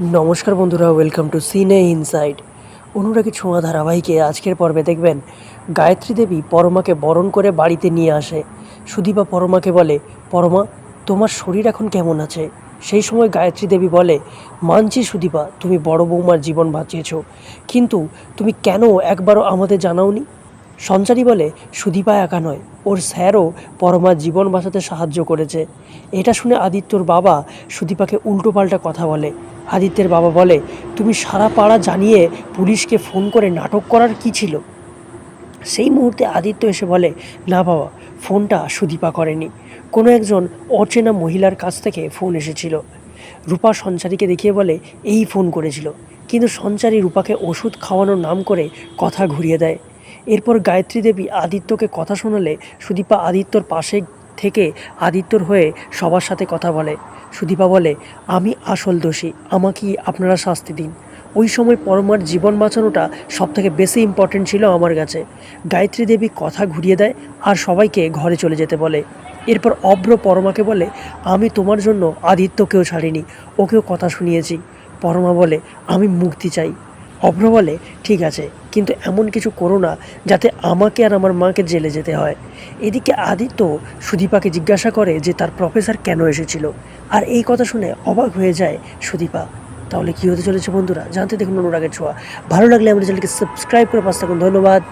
নমস্কার বন্ধুরা welcome to সিনে ইনসাইড অনুরাগী ছোঁয়া ধারাবাহিকে আজকের পর্বে দেখবেন, গায়ত্রী দেবী পরমাকে বরণ করে বাড়িতে নিয়ে আসে। সুদীপা পরমাকে বলে, পরমা, তোমার শরীর এখন কেমন আছে? সেই সময় গায়ত্রী দেবী বলে, মানছি সুদীপা, তুমি বড় বৌমার জীবন বাঁচিয়েছ, কিন্তু তুমি কেন একবারও আমাদের জানাওনি? সঞ্চারী বলে, সুদীপা একা নয়, ওর স্যারও পরমার জীবন বাঁচাতে সাহায্য করেছে। এটা শুনে আদিত্যর বাবা সুদীপাকে উল্টোপাল্টা কথা বলে আদিত্যের বাবা বলে, তুমি সারা পাড়া জানিয়ে পুলিশকে ফোন করে নাটক করার কি ছিল? সেই মুহূর্তে আদিত্য এসে বলে, না বাবা, ফোনটা সুদীপা করেনি। কোনো একজন অচেনা মহিলার কাছ থেকে ফোন এসেছিল। রূপা সঞ্চারীকে দেখিয়ে বলে, এই ফোন করেছিল। কিন্তু সঞ্চারী রূপাকে ওষুধ খাওয়ানোর নাম করে কথা ঘুরিয়ে দেয়। এরপর গায়ত্রী দেবী আদিত্যকে কথা শোনালে সুদীপা আদিত্যর পাশে থেকে আদিত্যর হয়ে সবার সাথে কথা বলে। সুদীপা বলে, আমি আসল দোষী, আমাকেই আপনারা শাস্তি দিন। ওই সময় পরমার জীবন বাঁচানোটা সব থেকে বেশি ইম্পর্টেন্ট ছিল আমার কাছে। গায়ত্রী দেবী কথা ঘুরিয়ে দেয় আর সবাইকে ঘরে চলে যেতে বলে। এরপর অব্র পরমাকে বলে, আমি তোমার জন্য আদিত্যকেও ছাড়িনি, ওকেও কথা শুনিয়েছি। পরমা বলে, আমি মুক্তি চাই। অভ্র বলে, ঠিক আছে, কিন্তু এমন কিছু করো না যাতে আমাকে আর আমার মাকে জেলে যেতে হয়। এদিকে আদিত্য সুদীপাকে জিজ্ঞাসা করে যে তার প্রফেসর কেন এসেছিল। আর এই কথা শুনে অবাক হয়ে যায় সুদীপা। তাহলে কী হতে চলেছে বন্ধুরা? জানতে দেখুন অনুরাগের ছোঁয়া। ভালো লাগলে আমাদের চ্যানেলকে সাবস্ক্রাইব করে পাশ থাকুন। ধন্যবাদ।